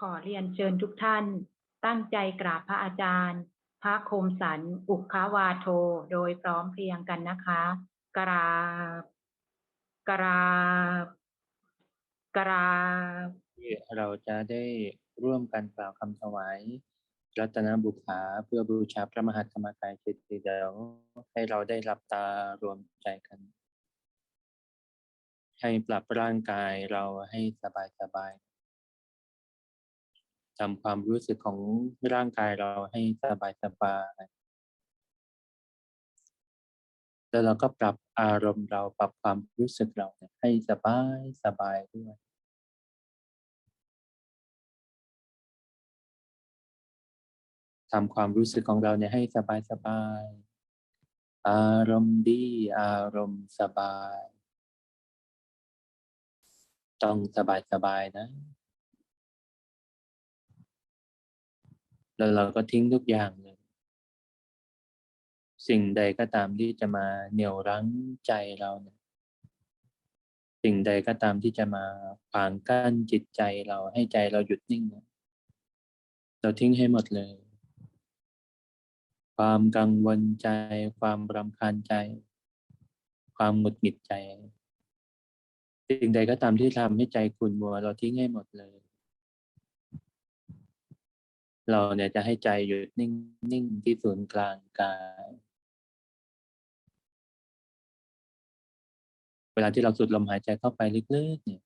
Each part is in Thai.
ขอเรียนเชิญทุกท่าน ตั้งใจกราบพระอาจารย์ พระคมสันอุคาวาโท โดยพร้อมเพรียงกันนะคะ กราบ กราบ กราบที่เราจะได้ร่วมกันกล่าวคำถวายรัตนบุพภาเพื่อบูชาพระมหาธรรมกายเจดีย์เดียวให้เราได้รับตารวมใจกัน ให้ปรับร่างกายเราให้สบายสบาย ทำความรู้สึกของร่างกายเราให้สบายสบายแล้วเราก็ปรับอารมณ์เราปรับความรู้สึกเราให้สบายสบายด้วยทำความรู้สึกของเราเนี่ยให้สบายสบาย อารมณ์ดี อารมณ์สบาย ต้องสบายสบายนะ แล้วเราก็ทิ้งทุกอย่างเลย สิ่งใดก็ตามที่จะมาเหนี่ยวรั้งใจเราเนี่ยสิ่งใดก็ตามที่จะมาขวางกั้นจิตใจเราให้ใจเราหยุดนิ่งเนี่ยเราทิ้งให้หมดเลย ความกังวลใจ ความรำคาญใจ ความหงุดหงิดใจ สิ่งใดก็ตามที่ทำให้ใจขุ่นมัว เราทิ้งให้หมดเลย เราเนี่ยจะให้ใจหยุดนิ่งนิ่งที่ศูนย์กลางกาย เวลาที่เราสูดลมหายใจเข้าไปลึกๆเนี่ย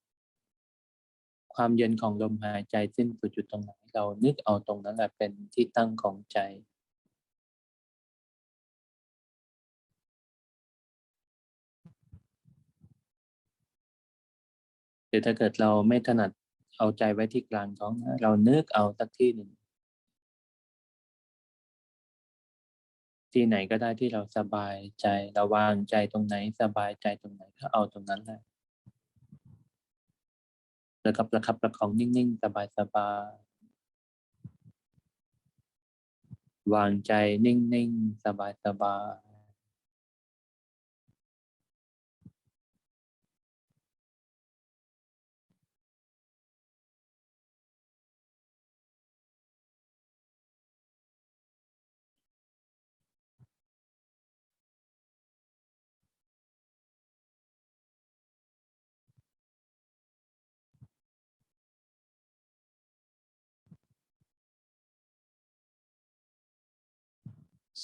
ความเย็นของลมหายใจสิ้นสุดอยู่ตรงไหนเรานึกเอาตรงนั้นแหละเป็นที่ตั้งของใจหรือถ้าเกิดเราไม่ถนัดเอาใจไว้ที่กลางท้อง เรานึกเอาสักที่หนึ่ง ที่ไหนก็ได้ที่เราสบายใจเราวางใจตรงไหนสบายใจตรงไหนก็เอาตรงนั้นแหละแล้วก็ประคับประคองนิ่งๆ สบายๆวางใจนิ่งๆ สบายๆ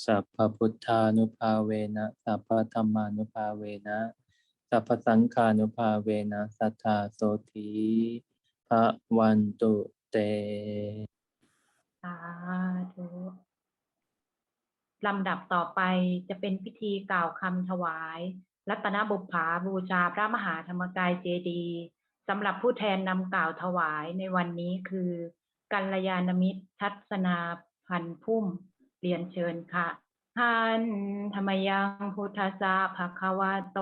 สัพพพุทธานุภาเวนะ สัพพธรรมานุภาเวนะ สัพพสังฆานุภาเวนะ สัทธาโสธีพระวันตุเต สาธุลำดับต่อไปจะเป็นพิธีกล่าวคำถวาย รัตนบุพภาบูชาพระมหาธรรมกายเจดีสำหรับผู้แทนนำกล่าวถวายในวันนี้คือ กัลยาณมิตรทัศนาพันพุ่ม เรียนเชิญค่ะท่านธรรมยังพุทธสสะภควะโต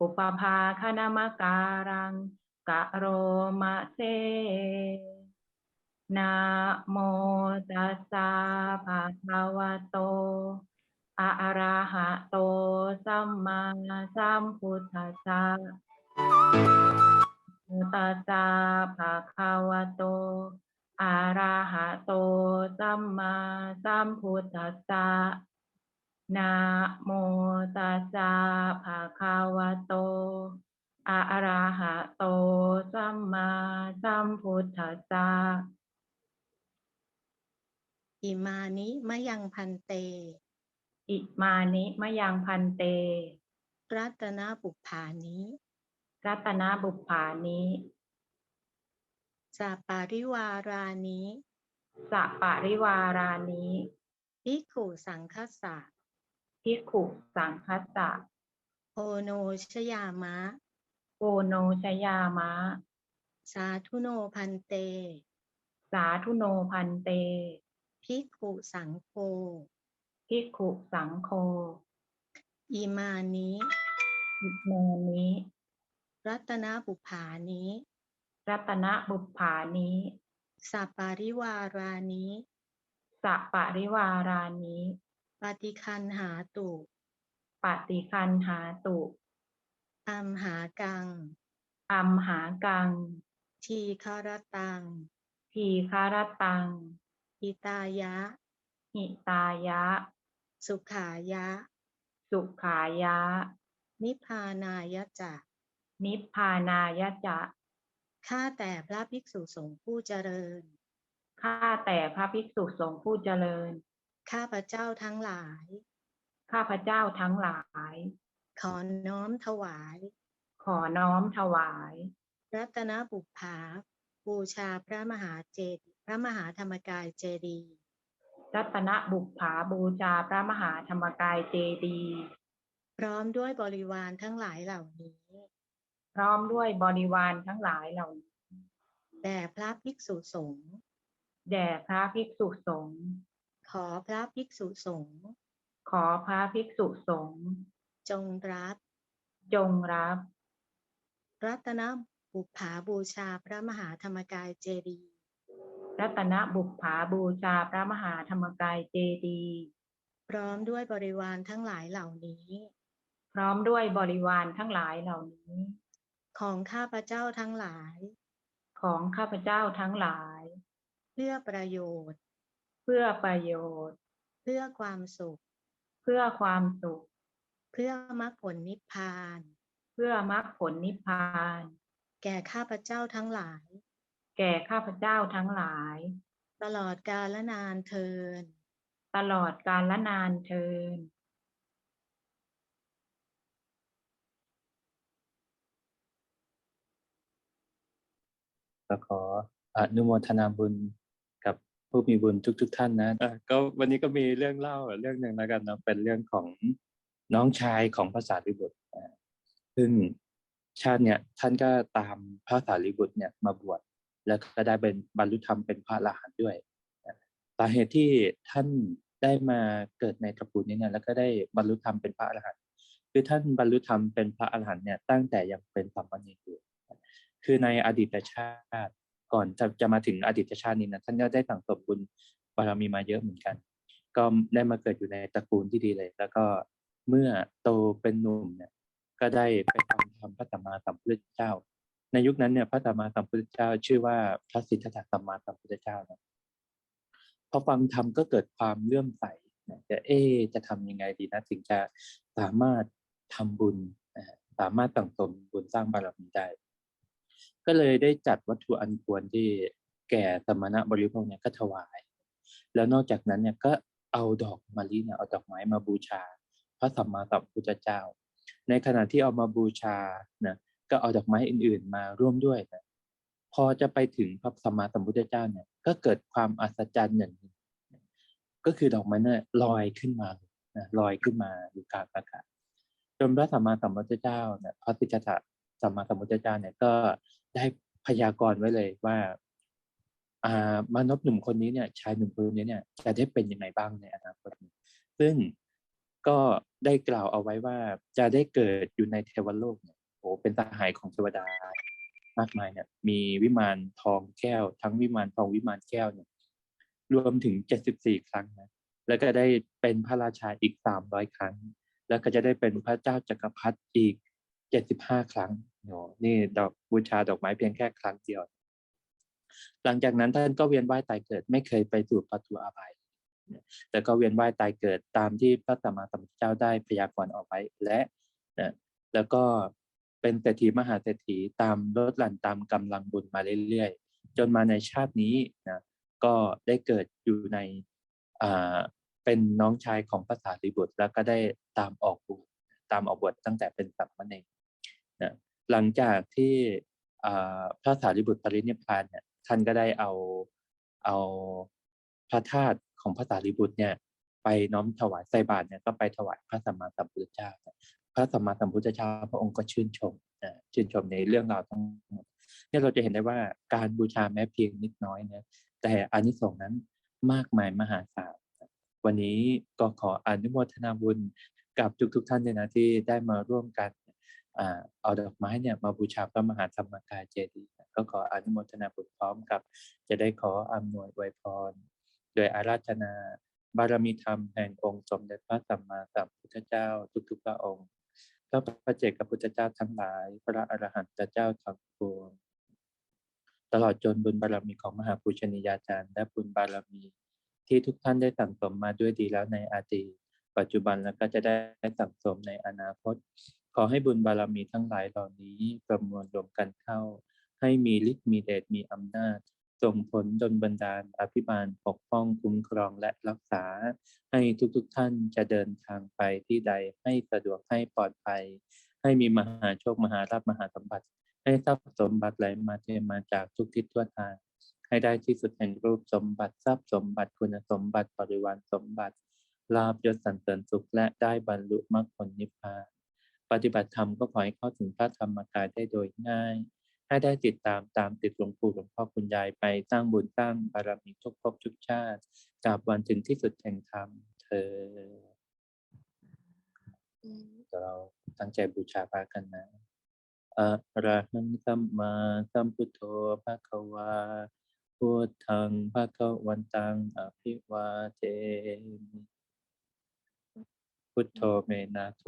อุปภาคณมการังกะโรมะเซนะโมตัสสะภะคะวะโต อะระหะโต สัมมาสัมพุทธัสสะตัสสะภะคะวะโต นะโมตัสสะภะคะวะโต อะระหะโต สัมมาสัมพุทธัสสะ อิมานิมะยังพันเต อิมานิมะยังพันเต รัตนบุพภานิรัตนบุพภานิสาปาริวารานิสะปะริวารานิภิกขุสังคสะ พิกขุสังคัสสะโอโนชยามะ โกโนชยามะ สาธุโนพันเต สาธุโนพันเตภิกขุสังโฆพิกขุสังโฆอิมานิอิโมนิรัตนบุพภานิรัตนบุพภานิสาปาริวารานิสะปะริวารานิ ปฏิคันหาตุปฏิคันหาตุอัมหากังอัมหากัง ทีคารตัง ทีคารตังอิตายะ หิตายะ สุขายะ สุขายะ นิพพานายะจะนิพพานายะจะข้าแต่พระภิกษุสงฆ์ผู้เจริญ ข้าแต่พระภิกษุสงฆ์ผู้เจริญ ข้าพระเจ้าทั้งหลาย ข้าพเจ้าทั้งหลาย ขอน้อมถวาย ขอน้อมถวาย รัตนบุพภาบูชาพระมหาเจดีย์พระมหาธรรมกายเจดีย์รัตนบุพภาบูชาพระมหาธรรมกายเจดีย์พร้อมด้วยบริวารทั้งหลายเหล่านี้ พร้อมด้วยบริวารทั้งหลายเหล่านี้แด่พระภิกษุสงฆ์แด่พระภิกษุสงฆ์ ขอพระภิกษุสงฆ์ขอพระภิกษุสงฆ์จงรับ จงรับ รัตนบุพภาบูชาพระมหาธรรมกายเจดีย์รัตนบุพภาบูชาพระมหาธรรมกายเจดีย์พร้อมด้วยบริวารทั้งหลายเหล่านี้ พร้อมด้วยบริวารทั้งหลายเหล่านี้ ของข้าพระเจ้าทั้งหลาย ของข้าพเจ้าทั้งหลาย เพื่อประโยชน์ เพื่อประโยชน์ เพื่อความสุข เพื่อความสุข เพื่อมรรคผลนิพพาน เพื่อมรรคผลนิพพาน แก่ข้าพเจ้าทั้งหลาย แก่ข้าพเจ้าทั้งหลาย ตลอดกาลนานเทิน ตลอดกาลนานเทินก็ขออนุโมทนาบุญกับ ผู้มีบุญทุกๆท่านนะะก็วันนี้ก็มีเรื่องเล่าเรื่องหนึ่งแล้วกันนะเป็นเรื่องของน้องชายของพระสารีบุตรซึ่งชาติเนี่ยท่านก็ตามพระสารีบุตรเนี่ยมาบวชแล้วก็ได้เป็นบรรลุธรรมเป็นพระอรหันต์ด้วยสาเหตุที่ท่านได้มาเกิดในตระกูลนี้เนี่ยแล้วก็ได้บรรลุธรรมเป็นพระอรหันต์คือท่านบรรลุธรรมเป็นพระอรหันต์เนี่ยตั้งแต่ยังเป็นสามเณรอยู่คือในอดีตชาติ ก่อนจะจะมาถึงอดีตชาตินี้นะท่านก็ได้สั่งสมบุญบารมีมาเยอะเหมือนกัน ก็ได้มาเกิดอยู่ในตระกูลที่ดีเลย แล้วก็เมื่อโตเป็นหนุ่มเนี่ยก็ได้ไปฟังธรรมพระสัมมาสัมพุทธเจ้า ในยุคนั้นเนี่ยพระสัมมาสัมพุทธเจ้า ชื่อว่าพระสิทธัตถะสัมมาสัมพุทธเจ้านะพอฟังธรรมก็เกิดความเลื่อมใสจะเอ๊จะทำยังไงดีนะถึงจะสามารถทำบุญสามารถสั่งสมบุญสร้างบารมีได้ ก็เลยได้จัดวัตถุอันควรที่แก่สมณะบริโภคเนี่ยก็ถวาย แล้วนอกจากนั้นเนี่ยก็เอาดอกมะลิเนี่ยเอาดอกไม้มาบูชา พระสัมมาสัมพุทธเจ้า ในขณะที่เอามาบูชานะก็เอาดอกไม้อื่น ๆ มาร่วมด้วยนะพอจะไปถึงพระสัมมาสัมพุทธเจ้าเนี่ยก็เกิดความอัศจรรย์อย่างหนึ่งก็คือดอกไม้เนี่ยลอยขึ้นมานะลอยขึ้นมาอยู่กลางอากาศจนพระสัมมาสัมพุทธเจ้าเนี่ยพระสิทธัตะ สัมมาสัมพุทธเจ้าเนี่ยก็ได้พยากรณ์ไว้เลยว่าอ่ามนุษย์หนุ่มคนนี้เนี่ยชายหนุ่มคนนี้เนี่ยจะได้เป็นยังไงบ้างในอนาคตซึ่งก็ได้กล่าวเอาไว้ว่าจะได้เกิดอยู่ในเทวโลกเนี่ยโอ้เป็นสหายของเทวดามากมายเนี่ยมีวิมานทองแก้ว ทั้งวิมานทองวิมานแก้วเนี่ยรวมถึงเจ็ดสิบสี่ครั้งนะแล้วก็ได้เป็นพระราชาอีกสามร้อยครั้ง แล้วก็จะได้เป็นพระเจ้าจักรพรรดิอีกเจ็ดสิบห้าครั้ง โอ้นี่ดอกบูชาดอกไม้เพียงแค่ครั้งเดียว หลังจากนั้นท่านก็เวียนว่ายตายเกิด ไม่เคยไปสู่ปทุอาภัยแต่ก็เวียนว่ายตายเกิดตามที่พระสัมมาสัมพุทธเจ้าได้พยากรณ์เอาไว้และแล้วก็เป็นเศรษฐีมหาเศรษฐีตามลดหลั่นตามกำลังบุญมาเรื่อยๆ จนมาในชาตินี้นะก็ได้เกิดอยู่ในอ่าเป็นน้องชายของพระสารีบุตรแล้วก็ได้ตามออกบวชตามออกบวชตั้งแต่เป็นสัมมาเนรนะ หลังจากที่พระสารีบุตรปรินิพพานเนี่ยท่านก็ได้เอาเอาพระธาตุของพระสารีบุตรเนี่ย ไปน้อมถวายใส่บาตรเนี่ยก็ไปถวายพระสัมมาสัมพุทธเจ้า พระสัมมาสัมพุทธเจ้าพระองค์ก็ชื่นชมนะชื่นชมในเรื่องราวทั้งหมดเนี่ยเราจะเห็นได้ว่าการบูชาแม้เพียงนิดน้อยเนี่ยแต่อานิสงส์นั้นมากมายมหาศาลวันนี้ก็ขออนุโมทนาบุญกับทุกๆทท่านเลยนะที่ได้มาร่วมกัน เอาดอกไม้เนี่ยมาบูชาพระมหาธรรมกายเจดีย์ก็ขออนุโมทนาบุญพร้อมกับ จะได้ขออำนวยอวยพร โดยอาราธนาบารมีธรรมแห่งองค์สมเด็จพระสัมมาสัมพุทธเจ้าทุกๆพระองค์พระพระเจกพุทธเจ้าทั้งหลาย พระอรหันตเจ้าทั้งปวงตลอดจนบุญบารมีของมหาปูชนียาจารย์ และบุญบารมีที่ทุกท่านได้สั่งสมมาด้วยดีแล้วในอดีตปัจจุบันแล้วก็จะได้สั่งสมในอนาคต ขอให้บุญบารมีทั้งหลายเหล่านี้ประมวลรวมกันเข้า ให้มีฤทธิ์มีเดชมีอำนาจส่งผลดลบันดาลอภิบาลปกป้องคุ้มครองและรักษา ให้ทุกๆทท่านจะเดินทางไปที่ใดให้สะดวกให้ปลอดภัย ให้มีมหาโชคมหาราภมหาสมบัติ ให้ทรัพย์สมบัติไหลมาเทมาจากทุกทิศทั่วทาง ให้ได้ที่สุดแห่งรูปสมบัติทรัพย์สมบัติคุณสมบัติบริวารสมบัติลาบยศสรรเสริญสุขและได้บรรลุมรรคผลนิพพาน ปฏิบัติธรรมก็ขอให้เข้าถึงพระธรรมกายได้โดยง่าย ให้ได้ติดตามตามติดหลวงปู่หลวงพ่อคุณยายไปสร้างบุญสร้างบารมีทุกภพทุกชาติกราบวันถึงที่สุดแห่งธรรมเธอเดี๋ยวเราตั้งใจบูชาพระกันนะอะระหังสัมมาสัมพุทโธภะคะวาพุทธังภะคะวันตังอภิวาเทมิ พุทโธเมนาโถ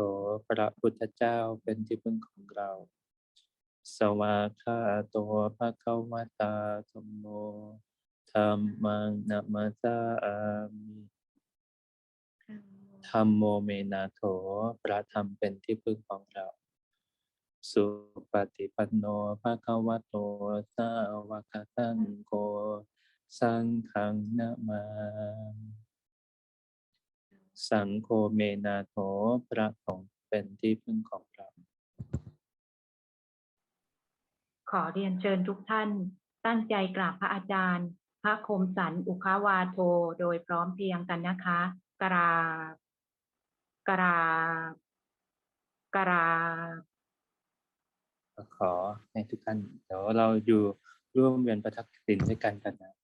พระพุทธเจ้าเป็นที่พึ่งของเรา สวากขาโตภะคะวะตาธัมโมธัมมังนัมมาสามิธัมโมเมนาโถพระธรรมเป็นที่พึ่งของเรา สุปฏิปันโนภะคะวะโตสาวกสังโฆสังฆังนะมามิ สังโฆเมนาโถพระของค์เป็นที่พึ่งของเราขอเรียนเชิญทุกท่าน ตั้งใจกราบพระอาจารย์ พระคมสันอุคาวาโทโดยพร้อมเพรียงกันนะคะ กราบกราบกราบก็ขอให้ทุกท่านเดี๋ยวเราอยู่ร่วมเวียนประทักษิณด้วยกันกันนะ